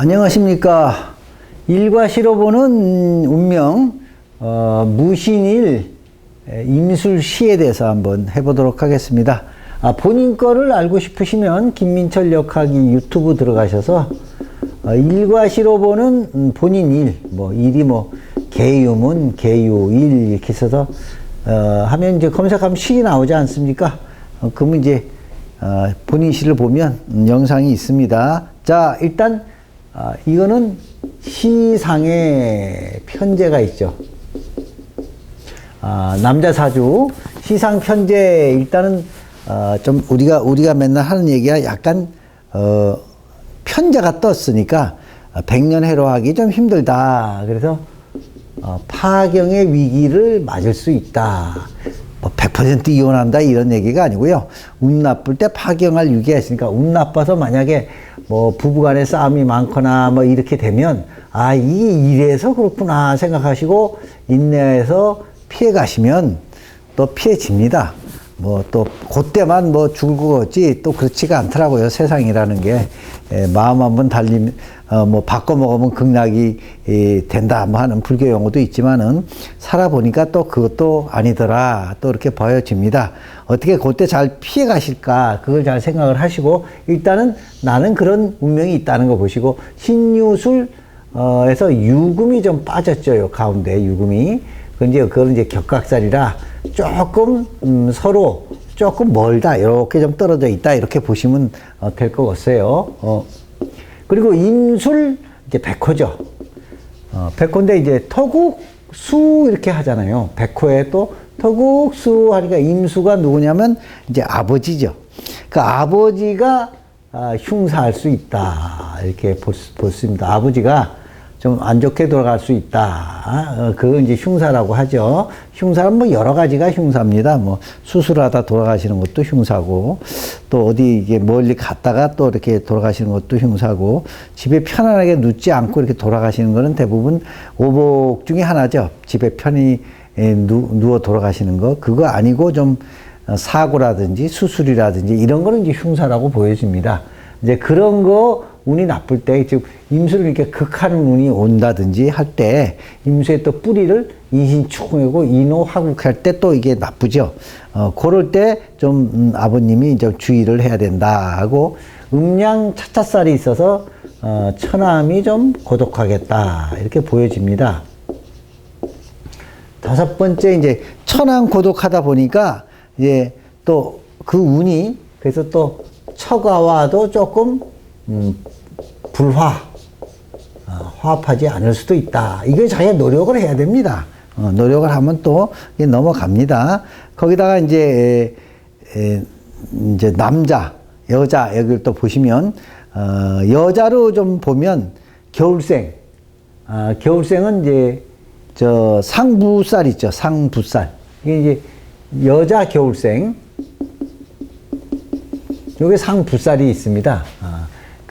안녕하십니까. 일과 시로 보는 운명, 어, 무신일 에, 임술시에 대해서 한번 해보도록 하겠습니다. 아, 본인 거를 알고 싶으시면 김민철 역학이 유튜브 들어가셔서 어, 일과 시로 보는 음, 본인 일, 뭐 일이 뭐 개유문, 개유, 일 이렇게 써서 어, 하면 이제 검색하면 시이 나오지 않습니까? 어, 그러면 이제 어, 본인 시를 보면 음, 영상이 있습니다. 자, 일단 아, 이거는 시상의 편제가 있죠. 아, 남자 사주 시상 편제 일단은 어, 좀 우리가 우리가 맨날 하는 얘기가 약간 어, 편제가 떴으니까 어, 백년 해로하기 좀 힘들다. 그래서 어, 파경의 위기를 맞을 수 있다. 뭐100% 이혼한다 이런 얘기가 아니고요. 운 나쁠 때 파경할 위기가 있으니까 운 나빠서 만약에 뭐 부부간에 싸움이 많거나 뭐 이렇게 되면 아 이게 이래서 그렇구나 생각하시고 인내해서 피해 가시면 또 피해집니다. 뭐 또 그때만 뭐 죽을 거지 또 그렇지가 않더라고요 세상이라는 게 에, 마음 한번 달리면 어, 뭐 바꿔 먹으면 극락이 에, 된다 뭐 하는 불교 용어도 있지만은 살아보니까 또 그것도 아니더라. 또 이렇게 보여집니다. 어떻게 그때 잘 피해 가실까? 그걸 잘 생각을 하시고 일단은 나는 그런 운명이 있다는 거 보시고 신유술 어, 에서 유금이 좀 빠졌죠 요 가운데 유금이. 그 이제 그건 이제 격각살이라 조금 음, 서로 조금 멀다. 이렇게 좀 떨어져 있다. 이렇게 보시면 어, 될것 같아요. 어. 그리고 임술 이제 백호죠. 어, 백호인데 이제 터국수 이렇게 하잖아요. 백호에 또 터국수 하니까 임수가 누구냐면 이제 아버지죠. 그 아버지가 아, 흉사할 수 있다 이렇게 볼, 수- 볼습니다. 아버지가 좀 안 좋게 돌아갈 수 있다. 어, 그건 이제 흉사라고 하죠. 흉사는 뭐 여러 가지가 흉사입니다. 뭐 수술하다 돌아가시는 것도 흉사고 또 어디 이게 멀리 갔다가 또 이렇게 돌아가시는 것도 흉사고 집에 편안하게 눕지 않고 이렇게 돌아가시는 거는 대부분 오복 중에 하나죠. 집에 편히 에, 누, 누워 돌아가시는 거 그거 아니고 좀 어, 사고라든지 수술이라든지 이런 거는 이제 흉사라고 보여집니다. 이제 그런 거 운이 나쁠 때, 즉, 임수를 이렇게 극하는 운이 온다든지 할 때, 임수의 또 뿌리를 인신축하고 인호화국할 때 또 이게 나쁘죠. 어, 그럴 때 좀, 음, 아버님이 좀 주의를 해야 된다 하고, 음양 차차살이 있어서, 어, 처남이 좀 고독하겠다. 이렇게 보여집니다. 다섯 번째 이제 천안 고독하다 보니까 이제 또 그 운이 그래서 또 처가와도 조금 음, 불화 어, 화합하지 않을 수도 있다. 이게 자기가 노력을 해야 됩니다. 어, 노력을 하면 또 넘어갑니다. 거기다가 이제 에, 에, 이제 남자 여자 여기를 또 보시면 어, 여자로 좀 보면 겨울생 아, 겨울생은 이제 저 상부살 있죠. 상부살. 이게 이제 여자 겨울생. 여기 상부살이 있습니다.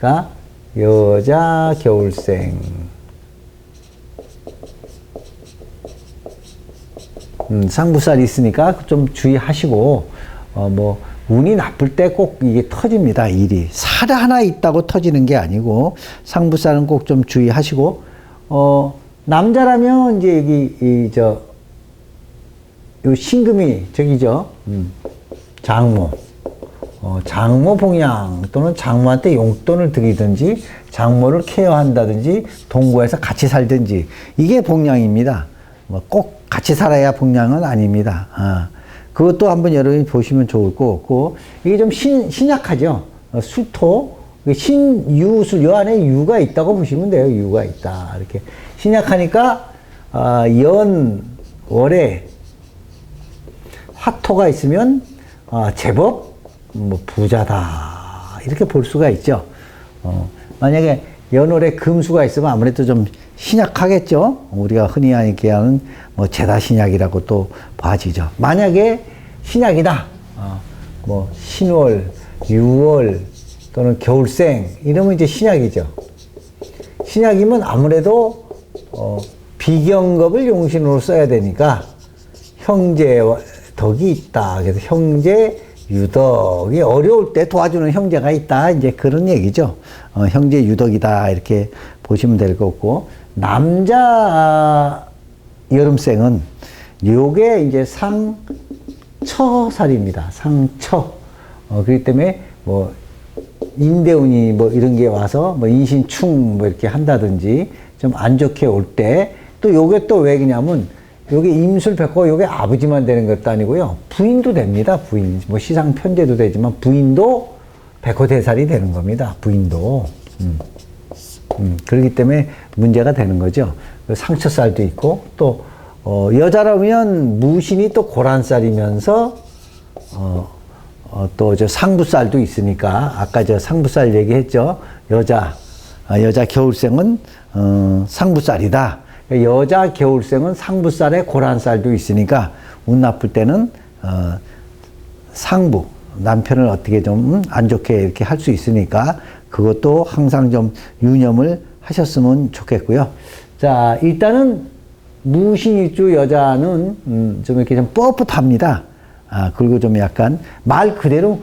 아, 그러니까 여자 겨울생. 음, 상부살이 있으니까 좀 주의하시고 어, 뭐 운이 나쁠 때 꼭 이게 터집니다. 일이 살 하나 있다고 터지는 게 아니고 상부살은 꼭 좀 주의하시고 어 남자라면 이제 여기 이저 요 신금이 저기죠. 음, 장모. 어, 장모 봉양 또는 장모한테 용돈을 드리든지 장모를 케어한다든지 동거해서 같이 살든지 이게 봉양입니다. 뭐 꼭 같이 살아야 봉양은 아닙니다. 아, 그것도 한번 여러분이 보시면 좋을 것 같고 이게 좀 신, 신약하죠. 어, 수토 신유술 요 안에 유가 있다고 보시면 돼요. 유가 있다 이렇게 신약하니까 아, 연 월에 화토가 있으면 아, 제법 뭐 부자다 이렇게 볼 수가 있죠. 어, 만약에 연월에 금수가 있으면 아무래도 좀 신약하겠죠. 우리가 흔히 얘기하는 뭐 제다 신약이라고 또 봐지죠. 만약에 신약이다. 어, 뭐 신월, 유월 또는 겨울생 이러면 이제 신약이죠. 신약이면 아무래도 어, 비경겁을 용신으로 써야 되니까 형제와 덕이 있다. 그래서 형제 유덕이 어려울 때 도와주는 형제가 있다. 이제 그런 얘기죠. 어, 형제 유덕이다. 이렇게 보시면 될 것 같고, 남자 여름생은 요게 이제 상처살입니다. 상처. 어, 그렇기 때문에 뭐 인대운이 뭐 이런 게 와서 뭐 인신충 뭐 이렇게 한다든지 좀 안 좋게 올 때 또 요게 또왜 그냐면 요게 임술 백호 요게 아버지만 되는 것도 아니고요. 부인도 됩니다. 부인. 뭐 시상 편제도 되지만 부인도 백호대살이 되는 겁니다. 부인도. 음. 음, 그렇기 때문에 문제가 되는 거죠. 그 상처살도 있고 또 어, 여자라면 무신이 또 고란살이면서 어, 어, 또 저 상부살도 있으니까 아까 저 상부살 얘기했죠. 여자 아, 여자 겨울생은 어, 상부살이다. 여자 겨울생은 상부살에 고란살도 있으니까 운 나쁠 때는 어, 상부 남편을 어떻게 좀 안 좋게 이렇게 할 수 있으니까 그것도 항상 좀 유념을 하셨으면 좋겠고요. 자 일단은 무신일주 여자는 음, 좀 이렇게 좀 뻣뻣합니다. 아 그리고 좀 약간 말 그대로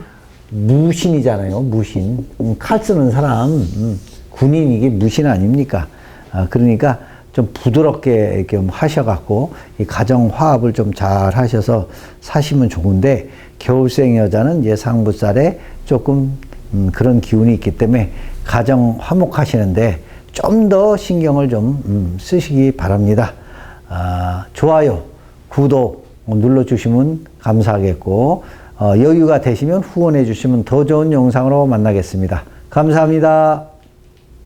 무신이잖아요. 무신 음, 칼 쓰는 사람 음, 군인 이게 무신 아닙니까? 아 그러니까 좀 부드럽게 좀 하셔갖고 이 가정 화합을 좀 잘 하셔서 사시면 좋은데 겨울생 여자는 예상부살에 조금 음, 그런 기운이 있기 때문에 가정 화목하시는데 좀 더 신경을 좀 음, 쓰시기 바랍니다. 아, 좋아요, 구독 눌러주시면 감사하겠고 어, 여유가 되시면 후원해 주시면 더 좋은 영상으로 만나겠습니다. 감사합니다.